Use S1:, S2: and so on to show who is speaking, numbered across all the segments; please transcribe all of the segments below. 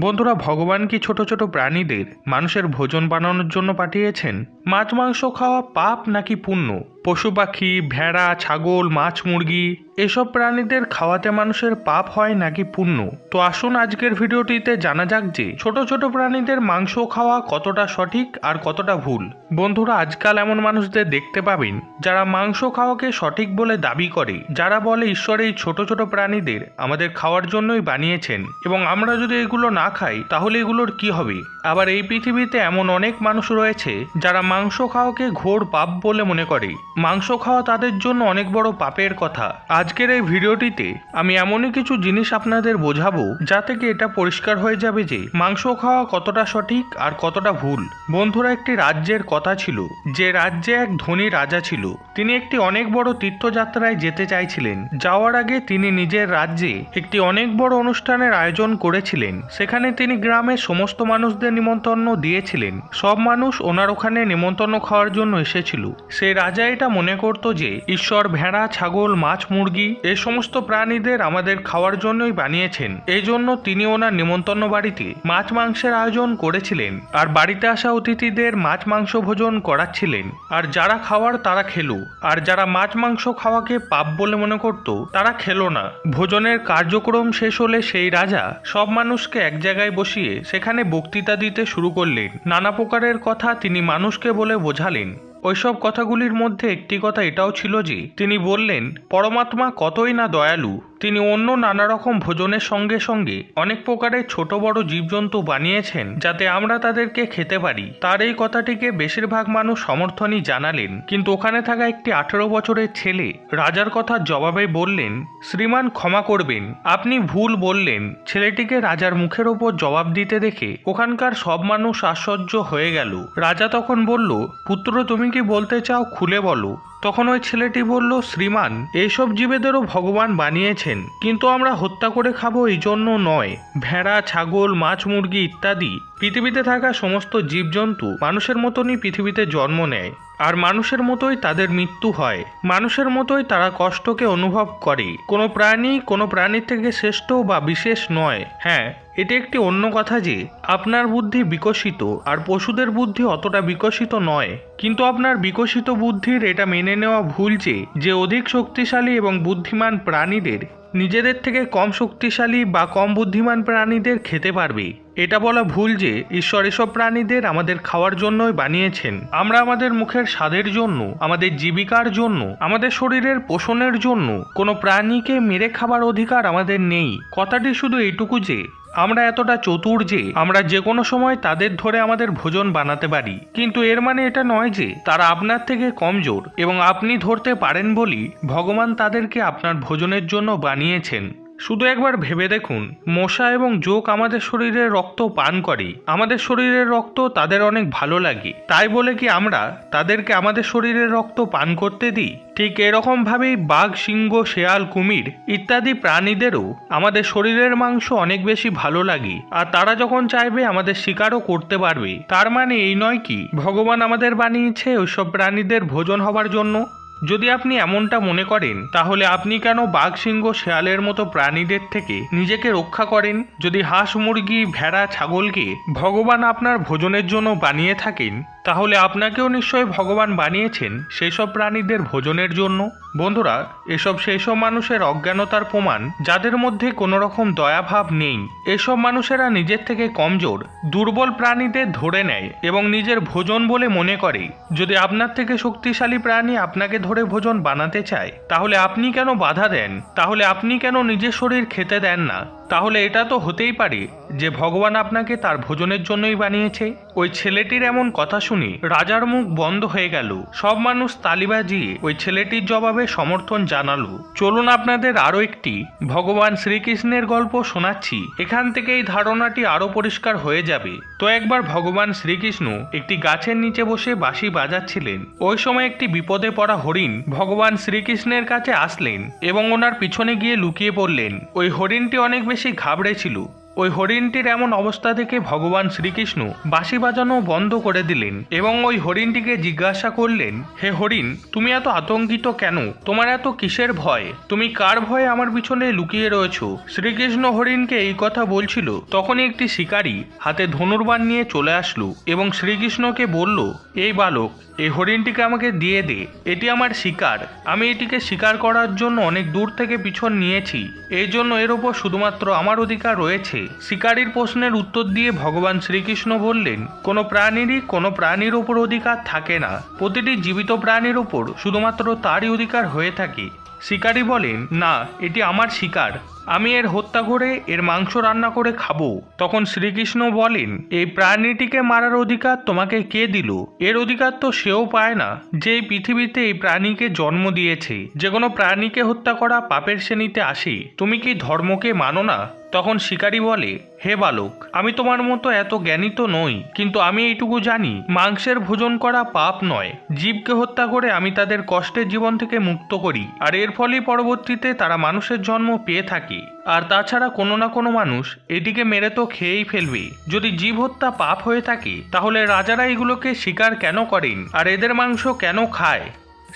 S1: বন্ধুরা, ভগবান কি ছোট ছোট প্রাণীদের মানুষের ভোজন বানানোর জন্য পাঠিয়েছেন? মাছ, মাংস খাওয়া পাপ নাকি পুণ্য? পশু পাখি ভেড়া, ছাগল, মাছ, মুরগি, এসব প্রাণীদের খাওয়াতে মানুষের পাপ হয় নাকি পুণ্য? তো আসুন আজকের ভিডিওটিতে জানা যাক যে ছোট ছোট প্রাণীদের মাংস খাওয়া কতটা সঠিক আর কতটা ভুল। বন্ধুরা, আজকাল এমন মানুষদের দেখতে পাবেন যারা মাংস খাওয়াকে সঠিক বলে দাবি করে। যারা বলে, ঈশ্বর, এই ছোট ছোট প্রাণীদের আমাদের খাওয়ার জন্যই বানিয়েছেন এবং আমরা যদি এগুলো না খাই, তাহলে এগুলোর কি হবে? আবার এই পৃথিবীতে এমন অনেক মানুষ রয়েছে যারা মাংস খাওয়াকে ঘোর পাপ বলে মনে করে। মাংস খাওয়া তাদের জন্য অনেক বড় পাপের কথা। আজকের এই ভিডিওটিতে আমি এমনই কিছু জিনিস আপনাদের বোঝাবো, যা থেকে এটা পরিষ্কার হয়ে যাবে যে মাংস খাওয়া কতটা সঠিক আর কতটা ভুল। বন্ধুরা, একটি রাজ্যের কথা ছিল, যে রাজ্যে এক ধনী রাজা ছিল। তিনি একটি অনেক বড় তীর্থযাত্রায় যেতে চাইছিলেন। যাওয়ার আগে তিনি নিজের রাজ্যে একটি অনেক বড় অনুষ্ঠানের আয়োজন করেছিলেন। সেখানে তিনি গ্রামের সমস্ত মানুষদের নিমন্ত্রণ দিয়েছিলেন। সব মানুষ ওনার ওখানে নিমন্ত্রণ খাওয়ার জন্য এসেছিল। সেই রাজা এটা মনে করত যে ঈশ্বর, ভেড়া, ছাগল, মাছ, মুরগি এই সমস্ত প্রাণীদের আমাদের খাওয়ার জন্যই বানিয়েছেন। এই জন্য তিনি ওনার নিমন্ত্রণ বাড়িতে মাছ মাংসের আয়োজন করেছিলেন আর বাড়িতে আসা অতিথিদের মাছ মাংস ভোজন করাচ্ছিলেন। আর যারা খাওয়ার তারা খেলো। আর যারা মাছ মাংস খাওয়াকে পাপ বলে মনে করত, তারা খেলো না। ভোজনের কার্যক্রম শেষ হলে সেই রাজা সব মানুষকে এক জায়গায় বসিয়ে সেখানে বক্তৃতা দিতে শুরু করলেন। নানা প্রকারের কথা তিনি মানুষকে বলে বোঝালেন। ওইসব কথাগুলির মধ্যে একটি কথা এটাও ছিল যে তিনি বললেন পরমাত্মা কতই না দয়ালু। তিনি অন্য নানা রকম ভোজনের সঙ্গে সঙ্গে অনেক প্রকারের ছোট বড় জীবজন্তু বানিয়েছেন যাতে আমরা তাদেরকে খেতে পারি। তার এই কথাটিকে বেশিরভাগ মানুষ সমর্থনই জানালেন। কিন্তু ওখানে থাকা একটি আঠেরো বছরের ছেলে রাজার কথার জবাবে বললেন, শ্রীমান, ক্ষমা করবেন। আপনি ভুল বললেন। ছেলেটিকে রাজার মুখের ওপর জবাব দিতে দেখে ওখানকার সব মানুষ আশ্চর্য হয়ে গেল। রাজা তখন বলল, পুত্র, তুমি কি বলতে চাও? খুলে বলো। তখন ওই ছেলেটি বলল, শ্রীমান, এইসব জীবেদেরও ভগবান বানিয়েছেন, কিন্তু আমরা হত্যা করে খাব এই জন্য নয়। ভেড়া, ছাগল, মাছ, মুরগি ইত্যাদি। পৃথিবীতে থাকা সমস্ত জীবজন্তু মানুষের মতনই পৃথিবীতে জন্ম নেয়। আর মানুষের মতোই তাদের মৃত্যু হয়। মানুষের মতোই তারা কষ্টকে অনুভব করে। কোনো প্রাণী কোনো প্রাণীর থেকে শ্রেষ্ঠ বা বিশেষ নয়। হ্যাঁ এটি একটি অন্য কথা যে, আপনার বুদ্ধি বিকশিত আর পশুদের বুদ্ধি অতটা বিকশিত নয়। কিন্তু আপনার বিকশিত বুদ্ধির এটা মেনে নেওয়া ভুল যে যে অধিক শক্তিশালী এবং বুদ্ধিমান প্রাণীদের নিজেদের থেকে কম শক্তিশালী বা কম বুদ্ধিমান প্রাণীদের খেতে পারবে। এটা বলা ভুল যে, ঈশ্বর এসব প্রাণীদের আমাদের খাওয়ার জন্যই বানিয়েছেন। আমরা আমাদের মুখের স্বাদের জন্য, আমাদের জীবিকার জন্য, আমাদের শরীরের পোষণের জন্য কোনো প্রাণীকে মেরে খাবার অধিকার আমাদের নেই। কথাটি শুধু এইটুকু যে আমরা এতটা চতুর যে আমরা যে কোনো সময় তাদের ধরে আমাদের ভোজন বানাতে পারি। কিন্তু এর মানে এটা নয় যে তারা আপনার থেকে কমজোর এবং আপনি ধরতে পারেন বলি ভগবান তাদেরকে আপনার ভোজনের জন্য বানিয়েছেন। শুধু একবার ভেবে দেখুন, মশা এবং জোক আমাদের শরীরের রক্ত পান করে। আমাদের শরীরের রক্ত তাদের অনেক ভালো লাগে। তাই বলে কি আমরা তাদেরকে আমাদের শরীরের রক্ত পান করতে দিই? ঠিক এরকমভাবেই বাঘ, সিংহ, শেয়াল, কুমির ইত্যাদি প্রাণীদেরও আমাদের শরীরের মাংস অনেক বেশি ভালো লাগে। আর তারা যখন চাইবে আমাদের শিকারও করতে পারবে। তার মানে এই নয় কি, ভগবান আমাদের বানিয়েছে ওইসব প্রাণীদের ভোজন হবার জন্য? যদি আপনি এমনটা মনে করেন, তাহলে আপনি কেন বাঘ সিংহ শেয়ালের মতো প্রাণীদের থেকে নিজেকে রক্ষা করেন? যদি হাঁস মুরগি, ভেড়া, ছাগলকে ভগবান আপনার ভোজনের জন্য বানিয়ে থাকেন তাহলে আপনাকেও নিশ্চয়ই ভগবান বানিয়েছেন সেই সব প্রাণীদের ভোজনের জন্য? বন্ধুরা, এসব সেই সব মানুষের অজ্ঞানতার প্রমাণ যাদের মধ্যে কোনো রকম দয়াভাব নেই। এসব মানুষেরা নিজের থেকে কমজোর, দুর্বল প্রাণীদের ধরে নেয় এবং নিজের ভোজন বলে মনে করে। যদি আপনার থেকে শক্তিশালী প্রাণী আপনাকে ধরে ভোজন বানাতে চায়, তাহলে আপনি কেন বাধা দেন? তাহলে আপনি কেন নিজের শরীর খেতে দেন না? তাহলে এটা তো হতেই পারে যে ভগবান আপনাকে তার ভোজনের জন্যই বানিয়েছে। ওই ছেলেটির এমন কথা শুনে রাজার মুখ বন্ধ হয়ে গেল। সব মানুষ তালি বাজিয়ে ওই ছেলেটির জবাবে সমর্থন জানালো। চলুন আপনাদের আরও একটি ভগবান শ্রীকৃষ্ণের গল্প শোনাচ্ছি। এখান থেকে এই ধারণাটি আরও পরিষ্কার হয়ে যাবে। তো একবার ভগবান শ্রীকৃষ্ণ একটি গাছের নিচে বসে বাঁশি বাজাচ্ছিলেন। ওই সময় একটি বিপদে পড়া হরিণ ভগবান শ্রীকৃষ্ণের কাছে আসলেন এবং ওনার পিছনে গিয়ে লুকিয়ে পড়লেন। ওই হরিণটি অনেক বেশি ঘাবড়েছিল ওই হরিণটির এমন অবস্থা দেখে ভগবান শ্রীকৃষ্ণ বাঁশি বাজানো বন্ধ করে দিলেন এবং ওই হরিণটিকে জিজ্ঞাসা করলেন, হে হরিণ, তুমি এত আতঙ্কিত কেন? তোমার এত কিসের ভয়? তুমি কার ভয়ে আমার পিছনে লুকিয়ে রয়েছো? শ্রীকৃষ্ণ হরিণকে এই কথা বলছিল। তখনই একটি শিকারী হাতে ধনুর্বান নিয়ে চলে আসলো এবং শ্রীকৃষ্ণকে বলল, এই বালক, এই হরিণটিকে আমাকে দিয়ে দে। এটি আমার শিকার। আমি এটিকে শিকার করার জন্য অনেক দূর থেকে পিছন নিয়েছি। এই জন্য এর ওপর শুধুমাত্র আমার অধিকার রয়েছে। শিকারীর প্রশ্নের উত্তর দিয়ে ভগবান শ্রীকৃষ্ণ বললেন, কোনো প্রাণীরই কোনো প্রাণীর ওপর অধিকার থাকে না। প্রতিটি জীবিত প্রাণীর ওপর শুধুমাত্র তারই অধিকার হয়ে থাকে। শিকারী বলেন, না, এটি আমার শিকার। আমি এর হত্যা করে, এর মাংস রান্না করে খাব। তখন শ্রীকৃষ্ণ বলেন, এই প্রাণীটিকে মারার অধিকার তোমাকে কে দিল? এর অধিকার তো সেও পায় না। যে এই পৃথিবীতে এই প্রাণীকে জন্ম দিয়েছে, যে কোনো প্রাণীকে হত্যা করা পাপের শ্রেণীতে আসে। তুমি কি ধর্মকে মানো না? তখন শিকারী বলে, হে বালক, আমি তোমার মতো এত জ্ঞানী তো নই, কিন্তু আমি এইটুকু জানি, মাংসের ভোজন করা পাপ নয়। জীবকে হত্যা করে আমি তাদের কষ্টের জীবন থেকে মুক্ত করি, আর এর ফলেই পরবর্তীতে তারা মানুষের জন্ম পেয়ে থাকে। আর তাছাড়া কোনো না কোনো মানুষ এটিকে মেরে তো খেয়েই ফেলবে। যদি জীব হত্যা পাপ হয়ে থাকে, তাহলে রাজারা এগুলোকে শিকার কেন করেন? আর এদের মাংস কেন খায়?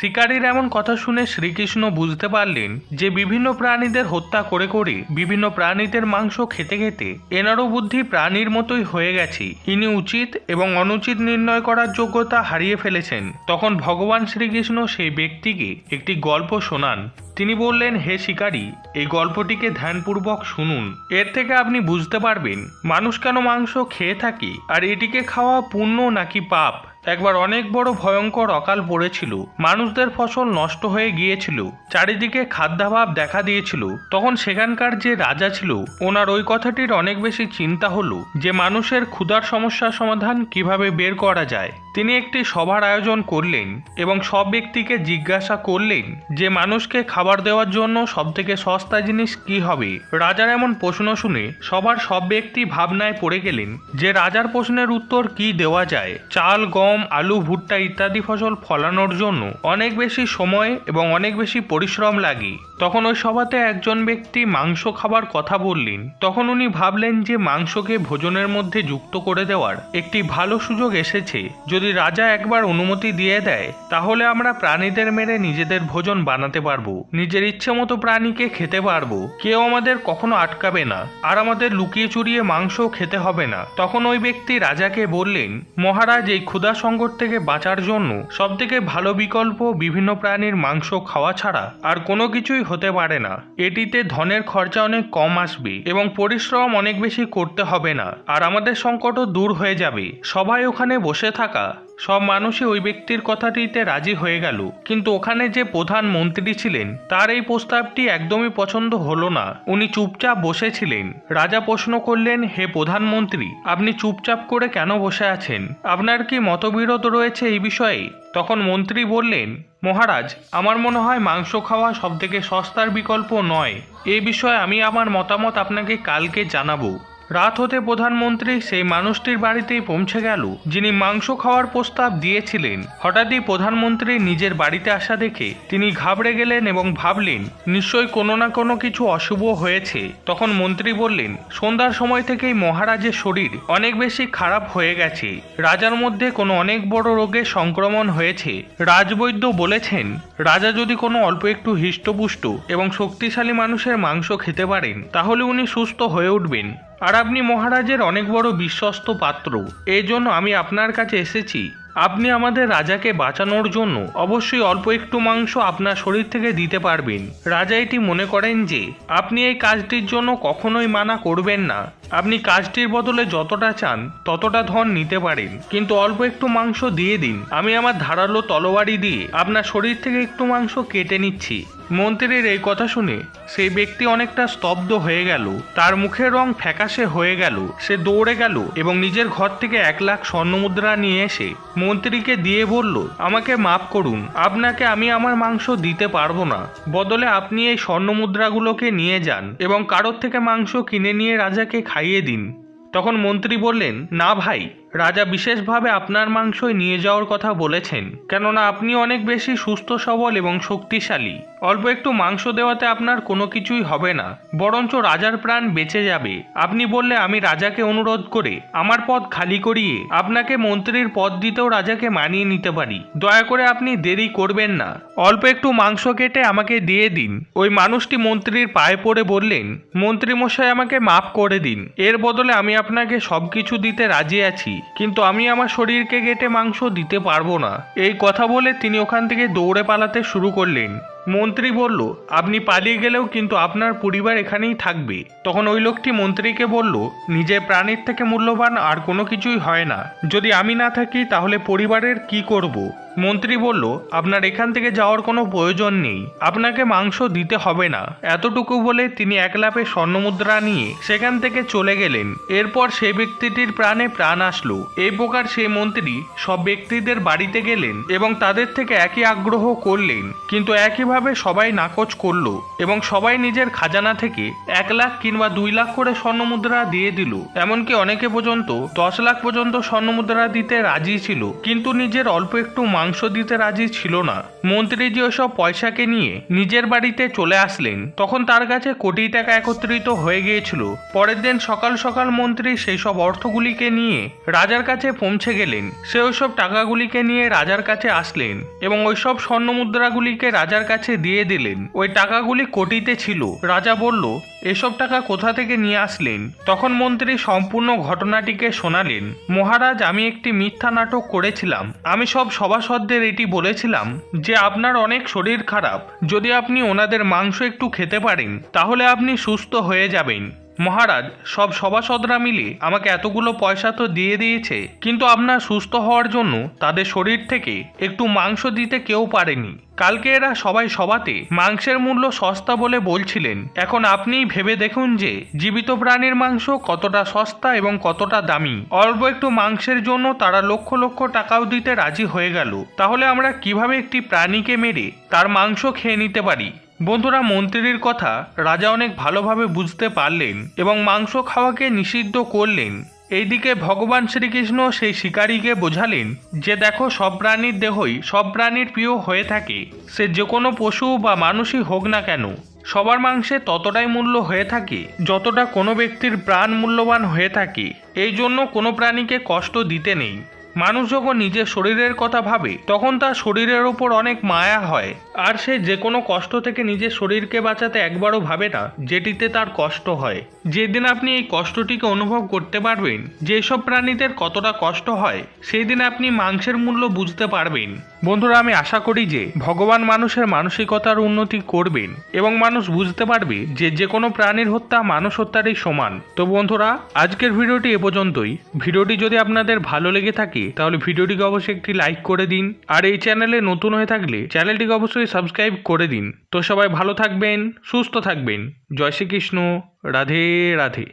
S1: শিকারীর এমন কথা শুনে শ্রীকৃষ্ণ বুঝতে পারলেন যে বিভিন্ন প্রাণীদের হত্যা করে করে বিভিন্ন প্রাণীদের মাংস খেতে খেতে এনারও বুদ্ধি প্রাণীর মতোই হয়ে গেছে। ইনি উচিত এবং অনুচিত নির্ণয় করার যোগ্যতা হারিয়ে ফেলেছেন। তখন ভগবান শ্রীকৃষ্ণ সেই ব্যক্তিকে একটি গল্প শোনান। তিনি বললেন, হে শিকারী, এই গল্পটিকে ধ্যানপূর্বক শুনুন। এর থেকে আপনি বুঝতে পারবেন, মানুষ কেন মাংস খেয়ে থাকে আর এটিকে খাওয়া পুণ্য নাকি পাপ? একবার অনেক বড় ভয়ঙ্কর অকাল পড়েছিল। মানুষদের ফসল নষ্ট হয়ে গিয়েছিল। চারিদিকে খাদ্যাভাব দেখা দিয়েছিল। তখন সেখানকার যে রাজা ছিল, ওনার ওই কথাটির অনেক বেশি চিন্তা হলো যে মানুষের ক্ষুধার সমস্যার সমাধান কীভাবে বের করা যায়। তিনি একটি সভার আয়োজন করলেন এবং সব ব্যক্তিকে জিজ্ঞাসা করলেন যে, মানুষকে খাবার দেওয়ার জন্য সবথেকে সস্তা জিনিস কি হবে? রাজার এমন প্রশ্ন শুনে সবার সব ব্যক্তি ভাবনায় পড়ে গেলেন যে, রাজার প্রশ্নের উত্তর কি দেওয়া যায়? চাল, গম আলু ভুট্টা ইত্যাদি ফসল ফলানোর জন্য অনেক বেশি সময় এবং অনেক বেশি পরিশ্রম লাগে। তখন ওই সভাতে একজন ব্যক্তি মাংস খাবার কথা বললেন। তখন উনি ভাবলেন যে মাংসকে ভোজনের মধ্যে যুক্ত করে দেওয়ার একটি ভালো সুযোগ এসেছে। যদি রাজা একবার অনুমতি দিয়ে দেয়, তাহলে আমরা প্রাণীদের মেরে নিজেদের ভোজন বানাতে পারব। নিজের ইচ্ছে মতো প্রাণীকে খেতে পারব। কেউ আমাদের কখনো আটকাবে না, আর আমাদের লুকিয়ে চুরিয়ে মাংস খেতে হবে না। তখন ওই ব্যক্তি রাজাকে বললেন, মহারাজ, এই ক্ষুধা সংকট থেকে বাঁচার জন্য সবথেকে ভালো বিকল্প বিভিন্ন প্রাণীর মাংস খাওয়া ছাড়া আর কোনো কিছুই হতে পারে না। এটিতে ধনের খরচা অনেক কম আসবে এবং পরিশ্রম অনেক বেশি করতে হবে না। আর আমাদের সংকটও দূর হয়ে যাবে। সবাই ওখানে বসে থাকা সব মানুষই ওই ব্যক্তির কথাটিতে রাজি হয়ে গেল। কিন্তু ওখানে যে প্রধান মন্ত্রী ছিলেন, তার এই প্রস্তাবটি একদমই পছন্দ হলো না। উনি চুপচাপ বসেছিলেন। রাজা প্রশ্ন করলেন, হে প্রধানমন্ত্রী আপনি চুপচাপ করে কেন বসে আছেন? আপনার কি মতবিরোধ রয়েছে এই বিষয়ে? তখন মন্ত্রী বললেন, মহারাজ, আমার মনে হয় মাংস খাওয়া সবথেকে সস্তার বিকল্প নয়। এ বিষয়ে আমি আমার মতামত আপনাকে কালকে জানাব। রাত হতে প্রধানমন্ত্রী সেই মানুষটির বাড়িতেই পৌঁছে গেল, যিনি মাংস খাওয়ার প্রস্তাব দিয়েছিলেন। হঠাৎই প্রধানমন্ত্রী নিজের বাড়িতে আসা দেখে তিনি ঘাবড়ে গেলেন এবং ভাবলেন, নিশ্চয়ই কোনো না কোনো কিছু অশুভ হয়েছে। তখন মন্ত্রী বললেন, সন্ধ্যার সময় থেকেই মহারাজের শরীর অনেক বেশি খারাপ হয়ে গেছে। রাজার মধ্যে কোনো অনেক বড় রোগের সংক্রমণ হয়েছে। রাজবৈদ্য বলেছেন, রাজা যদি কোনো অল্প একটু হৃষ্টপুষ্ট এবং শক্তিশালী মানুষের মাংস খেতে পারেন, তাহলে উনি সুস্থ হয়ে উঠবেন। আর আপনি মহারাজের অনেক বড় বিশ্বস্ত পাত্র। এই জন্য আমি আপনার কাছে এসেছি। আপনি আমাদের রাজাকে বাঁচানোর জন্য অবশ্যই অল্প একটু মাংস আপনার শরীর থেকে দিতে পারবেন। রাজা এটি মনে করেন যে, আপনি এই কাজটির জন্য কখনোই মানা করবেন না। আপনি কাজটির বদলে যতটা চান, ততটা ধন নিতে পারেন। কিন্তু অল্প একটু মাংস দিয়ে দিন। আমি আমার ধারালো তলোয়ারি দিয়ে আপনার শরীর থেকে একটু মাংস কেটে নিচ্ছি। মন্ত্রীর এই কথা শুনে সেই ব্যক্তি অনেকটা স্তব্ধ হয়ে গেল। তার মুখের রং ফ্যাকাশে হয়ে গেল। সে দৌড়ে গেল এবং নিজের ঘর থেকে এক লাখ স্বর্ণমুদ্রা নিয়ে এসে মন্ত্রীকে দিয়ে বলল, আমাকে মাফ করুন, আপনাকে আমি আমার মাংস দিতে পারব না। বদলে আপনি এই স্বর্ণমুদ্রাগুলোকে নিয়ে যান এবং কারোর থেকে মাংস কিনে নিয়ে রাজাকে খাইয়ে দিন। তখন মন্ত্রী বললেন, না ভাই রাজা বিশেষভাবে আপনার মাংসই নিয়ে যাওয়ার কথা বলেছেন, কেননা আপনি অনেক বেশি সুস্থ, সবল এবং শক্তিশালী। অল্প একটু মাংস দেওয়াতে আপনার কোনো কিছুই হবে না, বরঞ্চ রাজার প্রাণ বেঁচে যাবে। আপনি বললে, আমি রাজাকে অনুরোধ করে, আমার পদ খালি করিয়ে, আপনাকে মন্ত্রীর পদ দিতেও রাজাকে মানিয়ে নিতে পারি। দয়া করে আপনি দেরি করবেন না। অল্প একটু মাংস কেটে আমাকে দিয়ে দিন। ওই মানুষটি মন্ত্রীর পায়ে পড়ে বললেন মন্ত্রী মশাই আমাকে মাফ করে দিন। এর বদলে আমি আপনাকে সব কিছু দিতে রাজি আছি। কিন্তু আমি আমার শরীরকে কেটে মাংস দিতে পারব না। এই কথা বলে তিনি ওখান থেকে দৌড়ে পালাতে শুরু করলেন। মন্ত্রী বলল, আপনি পালিয়ে গেলেও কিন্তু আপনার পরিবার এখানেই থাকবে। তখন ওই লোকটি মন্ত্রীকে বলল, নিজের প্রাণের থেকে মূল্যবান আর কোনো কিছুই হয় না। যদি আমি না থাকি, তাহলে পরিবারের কি করব? মন্ত্রী বলল, আপনার এখান থেকে যাওয়ার কোনো প্রয়োজন নেই। আপনাকে মাংস দিতে হবে না। এতটুকু বলে তিনি এক লাফে স্বর্ণমুদ্রা নিয়ে সেখান থেকে চলে গেলেন। এরপর সেই ব্যক্তিটির প্রাণে প্রাণ আসলো। এই প্রকার সেই মন্ত্রী সব ব্যক্তিদের বাড়িতে গেলেন এবং তাদের থেকে একই আগ্রহ করলেন। কিন্তু একইভাবে সবাই নাকচ করল এবং সবাই নিজের খাজানা থেকে এক লাখ কিংবা দুই লাখ করে স্বর্ণমুদ্রা দিয়ে দিল। এমনকি অনেকে পর্যন্ত দশ লাখ পর্যন্ত স্বর্ণমুদ্রা দিতে রাজি ছিল, কিন্তু নিজের অল্প একটু মাংস দিতে রাজি ছিল না। মন্ত্রীজি ওসব পয়সাকে নিয়ে নিজের বাড়িতে চলে আসলেন, তখন তার কাছে কোটি টাকা একত্রিত হয়ে গিয়েছিল। পরের দিন সকাল সকাল মন্ত্রী সেই সব অর্থগুলিকে নিয়ে রাজার কাছে পৌঁছে গেলেন। সে ওইসব টাকাগুলিকে নিয়ে রাজার কাছে আসলেন এবং ওইসব স্বর্ণমুদ্রাগুলিকে রাজার কাছে দিয়ে দিলেন। ওই টাকাগুলি কোটিতে ছিল। রাজা বলল, এসব টাকা কোথা থেকে নিয়ে আসলেন? তখন মন্ত্রী সম্পূর্ণ ঘটনাটিকে শোনালেন। মহারাজ, আমি একটি মিথ্যা নাটক করেছিলাম। আমি সব সভাসদদের এটি বলেছিলাম যে, আপনার অনেক শরীর খারাপ। যদি আপনি ওনাদের মাংস একটু খেতে পারেন, তাহলে আপনি সুস্থ হয়ে যাবেন। মহারাজ, সব সভাসদরা মিলে আমাকে এতগুলো পয়সা তো দিয়ে দিয়েছে, কিন্তু আপনার সুস্থ হওয়ার জন্য তাদের শরীর থেকে একটু মাংস দিতে কেউ পারেনি। কালকে এরা সবাই সভাতে মাংসের মূল্য সস্তা বলে বলছিলেন। এখন আপনিই ভেবে দেখুন যে জীবিত প্রাণীর মাংস কতটা সস্তা এবং কতটা দামি। অল্প একটু মাংসের জন্য তারা লক্ষ লক্ষ টাকাও দিতে রাজি হয়ে গেল। তাহলে আমরা কীভাবে একটি প্রাণীকে মেরে তার মাংস খেয়ে নিতে পারি? বন্ধুরা, মন্ত্রীর কথা রাজা অনেক ভালোভাবে বুঝতে পারলেন এবং মাংস খাওয়াকে নিষিদ্ধ করলেন। এইদিকে ভগবান শ্রীকৃষ্ণ সেই শিকারীকে বোঝালেন যে, দেখো, সব প্রাণীর দেহই সব প্রাণীর প্রিয় হয়ে থাকে। সে যে কোনো পশু বা মানুষই হোক না কেন, সবার মাংসে ততটাই মূল্য হয়ে থাকে যতটা কোনো ব্যক্তির প্রাণ মূল্যবান হয়ে থাকে। এই জন্য কোনো প্রাণীকে কষ্ট দিতে নেই। মানুষ যখন নিজের শরীরের কথা ভাবে, তখন তার শরীরের ওপর অনেক মায়া হয়। আর সে যে কোনো কষ্ট থেকে নিজের শরীরকে বাঁচাতে একবারও ভাবে না, যেটিতে তার কষ্ট হয়। যেদিন আপনি এই কষ্টটিকে অনুভব করতে পারবেন, যেসব প্রাণীদের কতটা কষ্ট হয় সেই দিন আপনি মাংসের মূল্য বুঝতে পারবেন। বন্ধুরা, আমি আশা করি যে ভগবান মানুষের মানসিকতার উন্নতি করবেন এবং মানুষ বুঝতে পারবে যে যে কোনো প্রাণীর হত্যা মানুষ হত্যারই সমান। তো বন্ধুরা, আজকের ভিডিওটি এ পর্যন্তই। ভিডিওটি যদি আপনাদের ভালো লেগে থাকে, তাহলে ভিডিওটিকে অবশ্যই একটি লাইক করে দিন। আর এই চ্যানেলে নতুন হয়ে থাকলে চ্যানেলটিকে অবশ্যই সাবস্ক্রাইব করে দিন। তো সবাই ভালো থাকবেন, সুস্থ থাকবেন। জয় শ্রীকৃষ্ণ, রাধে রাধে।